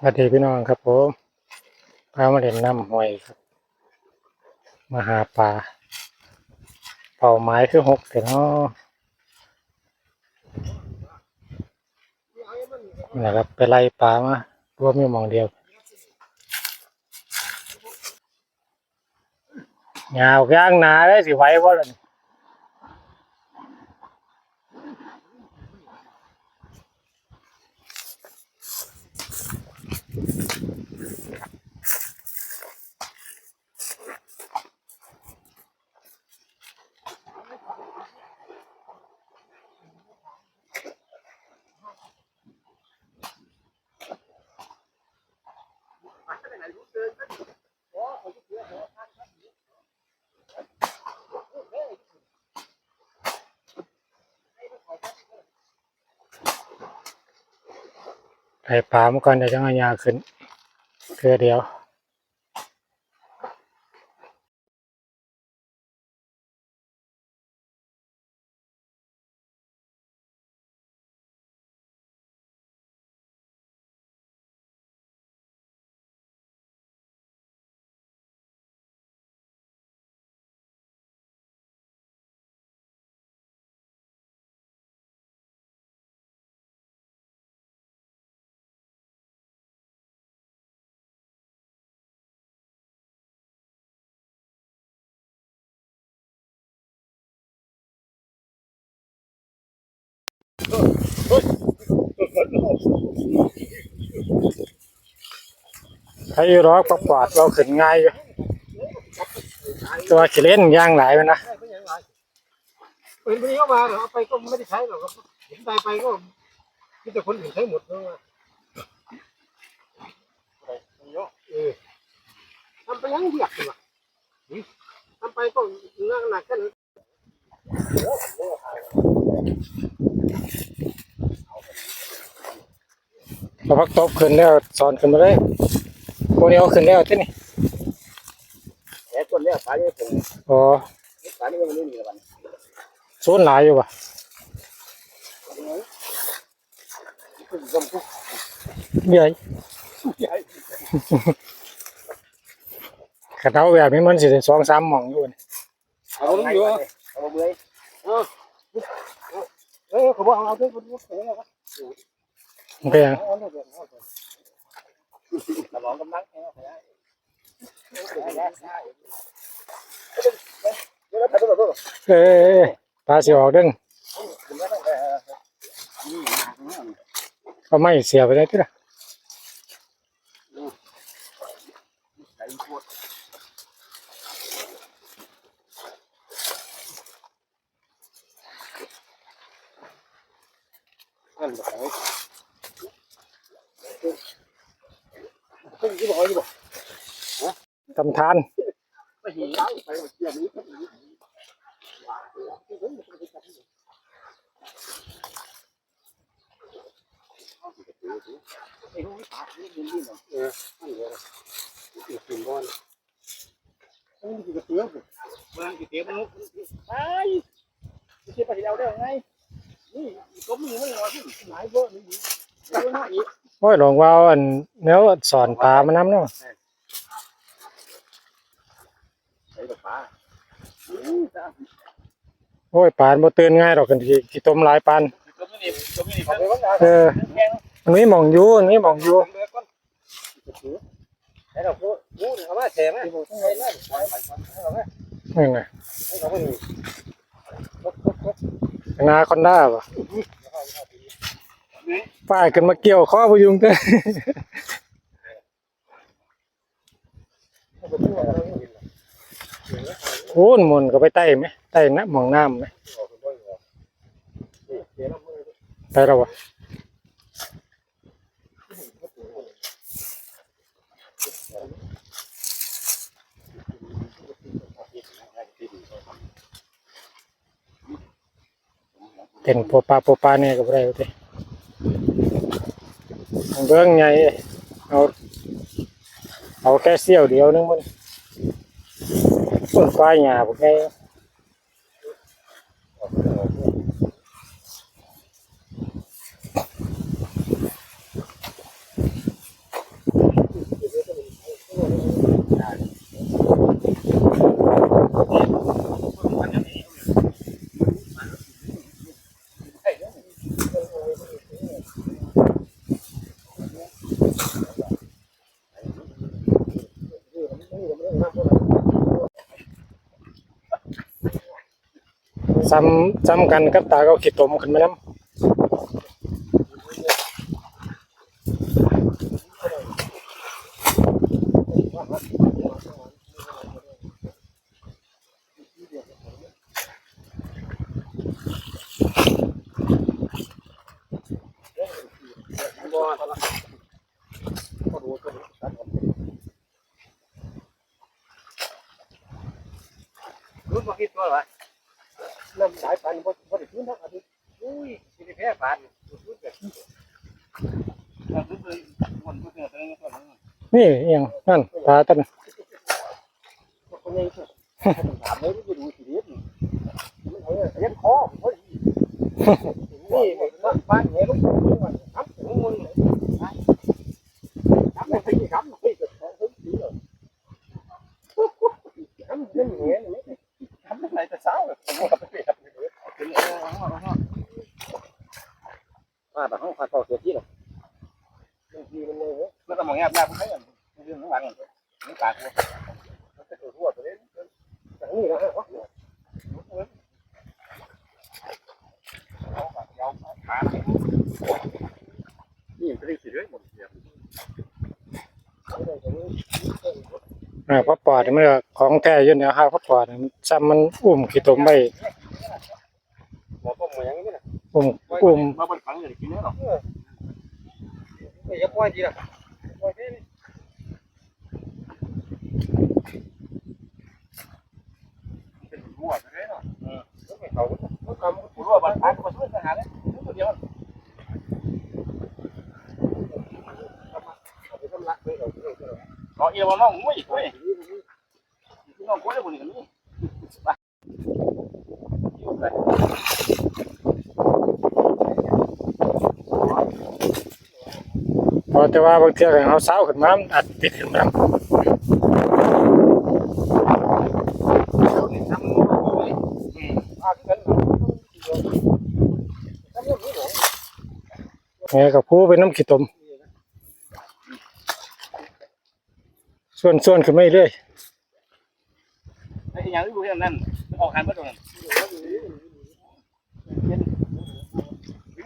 สวัสดีพี่น้องครับผมพามาเล่นน้ำห้วยครับ มาหาปลาเป่าไม้คือหกแต่เนาะนี่แหละครับไปไล่ปลามารวมอยู่มองเดียวยาวย่างนาได้สิไว้บ่ล่ะ ไผ่ปลามาก่อนเดี๋ยวจะเอายาขึ้นเพื่อเดียว ใครร้อกประกวาดเราขึ้นง่ายอยู่ตัวขี้เล่นย่างหลายมันนะเห็นพนี้เข้ามาเหรอเอาไปก็ไม่ได้ใช้หรอกครับเห็นตายไปก็มีแต่คนอื่นใช้หมดเลยเออทำไปยังเบียดอยู่อะทำไปก็หนักหนักกันพอพักตบขึ้นแล้วสอนขึ้นมาเลย พวกนี้เอาขึ้นแล้วที่นี่แค่คนเนี้ยสายนี้ผมอ๋อสายนี้ยังไม่มีวันศูนย์หลายอยู่ว่ะคือจมทุกใหญ่ใหญ่กระเท้าแบบนี้มันสิได้สองสามหม่องอยู่นี่เอาลงอยู่เอาเบื่อเออเออเขาบอกเอาเพื่อนคนนี้เขาบอกว่ามันเป็นหยังเอาเนี่ยเดี๋ยวเอาสมองกำลังเดี๋ยวเราไปดูดูเอ้ยป ลาสิออกเด้งเอาไม่เสียไปได้ที่ละ นั่นแบบนี้ก็ยี่บอกยี่บอก ทำทานไปหิวไปเกี่ยวนี้เออนั่นเลยอีกสิ่งก้อนต้องมีกระเตื้อสิมันกระเตื้อมันลุกไอ้ไม่ใช่ไปเอาได้ไงนี่ก็มีไม่รอที่ไหนเบอร์นี่แล้วน่าอีกโอ้ยหลวงว่าอันแนวสอนปลามาน้ำเนาะ ใส่ปลาโอ้ยปลาบ่ตื่นง่ายดอกกันที่ที่ต้มหลายปานก็ไม่ได้ก็ไม่ได้เอาไปวันนั้นเอออันนี้หม่องอยู่อันนี้หม่องอยู่ไอ้เราพูดพูดเอามาแฉไหมไอ้นั่นไปไปเอาไหมนี่ไงไอ้เราไม่มีนาคอนด้าป่ะป้ายขึ้นมาเกี่ยวข้อพยุงเต้โอ้นมุนก็ไปใต้ไหมใต้นะมองน้ำไหมไปแล้ววะเต้นโปปาโปปาเนี่ยก็ได้เด้เบื้องไงเอาเอาแค่เสี้ยวเดียวนึงมัน ต้นปลา ซ้ำซ้ำกันกับตาก็ขีดตมขึ้นมาแล้ว บ่ตอนละก็ดูก็ดูตัดออกรู้มาคิดตัววะน้ำ สายพันธุ์บ่บ่ได้ขึ้นทั้งอาทิตย์อุ้ยสิได้แพ้พันธุ์รู้แบบนี้ถ้ารู้เลยวนก็เจอตัวนี้ก็แล้วนี่อหยังนั่นปลาต้นก็คนยังถามเลยดูสิเด็ดมันเอาเลี้ยงคอพอดีนี่บ้านบ้านเงี้ยลูกมันครับถึงมึงเลยครับไม่ใช่ครับไม่ใช่ของถึงสีหรอกครับเล่นเงี้ยนี่ครับไม่ใช่แต่สาวผมว่าไปเปรียบเลยถึงเออห้องห้องมาแต่ห้องพาต่อเสียที่หรอกบางทีมันเลยแล้วก็มองแงบแงบให้เรื่องทั้งวันนี่ปากกูมันจะตัวทั่วไปเลยแต่ นี่นะฮะนี่เป็นสิ่งที่หมดเสียอ่าพระปอดมันก็ของแท้อยืนเนี่ยฮะพระปอดมันซ้ำมันอุ้มขีดตมไว้หมอต้มเหมือนนี้นะอุ้มอุ้มมาบนฝังอย่างกินเนี่ยหรอไม่ยับปล่อยดีละปล่อยนี่เป็นรั่วไปเลยเนาะเออไม่เขาเขาทำรั่วบ้านพักมาช่วยทหารเลยตัวเดียว เอาเอียมาน้องมุ้ยมุ้ยน้องกุ้ยได้บุญกันนี่ไปพอแต่ว่าบางเทื่อเขาเศร้าขึ้นมามันอัดติดขึ้นมา แม่กับผู้เป็นน้ำขีดตม ส่วนส่วนขึ้นไม่เรื่อยไอ้ยังดูที่นั่นออกหันมาตรงนั้น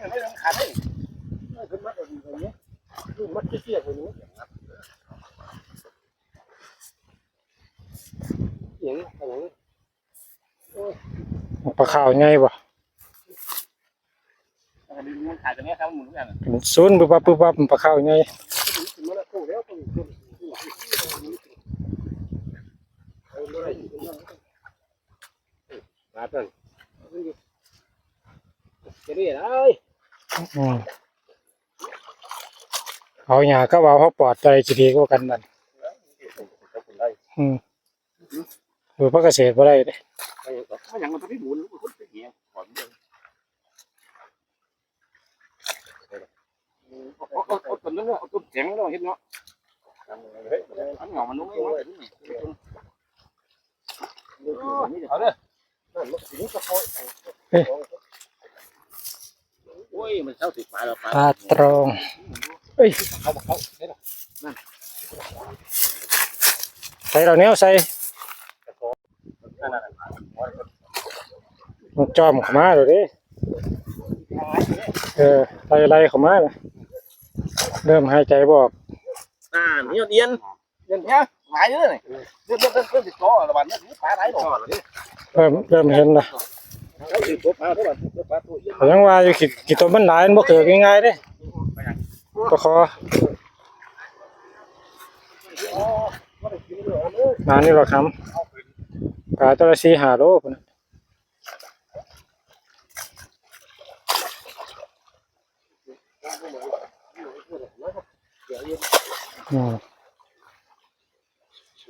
ไม่ต้องขาดเลยขึ้นมาตรงนี้ขึ้นมาเชี่ยๆคนนี้อย่างนี้อย่างนี้ ลาขาวไงบ่อันนี้มันขายตรงนี้ครับหมุนทุกอย่างเป็นศูนย์ปุ๊บปั๊บปุ๊บปั๊บปลาขาวไงมันละโค้แล้วต้องมาต้นจะได้อะไรอืมเอาหยาก็ว่าเขาปลอดใจจีดีกว่ากันนั่นอืมหรือพระเกษตรบ่ได้เด้ ถ้าอย่างมันต้องได้หมุนมันก็จะเหี้ยก่อนเลยเอาเอาเอาต้นนั้นเอาต้นแข็งแล้วเห็นเนาะอันเหงามันนุ่มเองวเอาเด้อโอ้ยมันเท่าสิบปลาแล้วปลาตรงเอ้ยเขาบอกเขาใส่เราเนี้ยใส่ มันจอมเข้ามาเลยดิเออไล่ไล่เข้ามาน่ะเริ่มหายใจบออกอ่านี่เอียนเอียนแท้หลายเยอะเลยเรื่องเรื่องเรื่องติดต่อระบาดนี่ปลาหลายดอกเริ่มเริ่มเห็นละเขาติดตัวปลาเท่าไหร่ตัวปลาตัวเอียนเขายังว่าอยู่ขีดขีดตัวมันหลายมันบ่เกิดง่ายๆเด้ก็ขออ๋อไม่ได้กินเลยเลยมานี่หรอกครับ ปลาตัวละสี่ห้าโลพุ่นน่ะอืม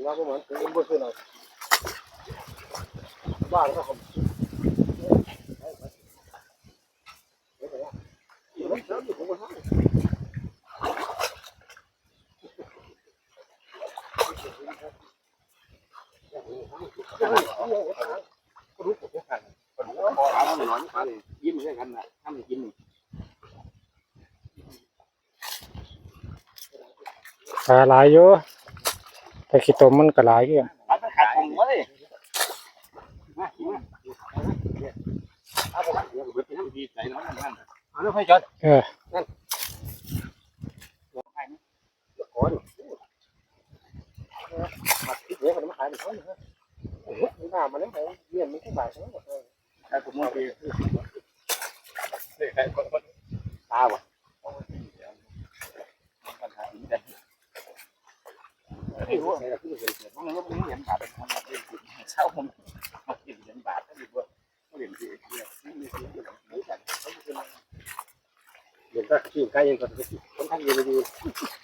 ว่าประมาณเป็นเบอร์เท่าไหร่บ้ รู้กดด้วยกันพอถามมันนอนมายยิ้มด้วยกันนะทำกินปลาหลายอยู่แต่ขีดตมมันก็หลายอยู่มัขาเยนั่งดีอนเออ Nah, dia mesti bahasa. Aku mau dia. Để lại con con. Tao à. Hãy subscribe cho kênh Ghiền Mì Gõ Để không cái gì những video hấp dẫn